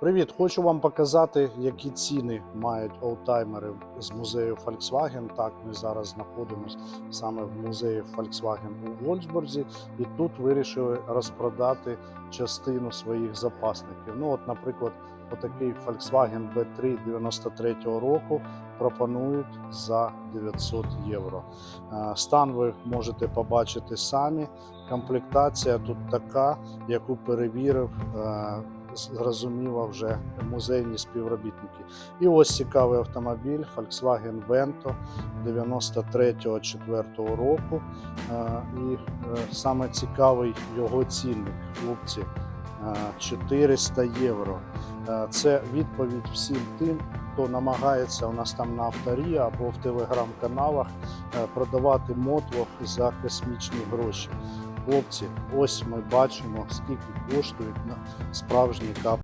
Привіт, хочу вам показати, які ціни мають олдтаймери з музею Volkswagen. Так, ми зараз знаходимося саме в музеї Volkswagen у Вольсбурзі, і тут вирішили розпродати частину своїх запасників. Ну, от, наприклад, отакий Volkswagen B3 93 року пропонують за 900 євро. Е, Стан ви можете побачити самі. Комплектація тут така, яку перевірив. Зрозуміло вже музейні співробітники. І ось цікавий автомобіль Volkswagen Vento 93-4 року. Е, І е, саме цікавий його цінник, хлопці, е, 400 євро. Е, Це відповідь всім тим, хто намагається у нас там на авторі або в телеграм-каналах продавати мотлох за космічні гроші. Хлопці, ось ми бачимо, скільки коштують на справжній кап.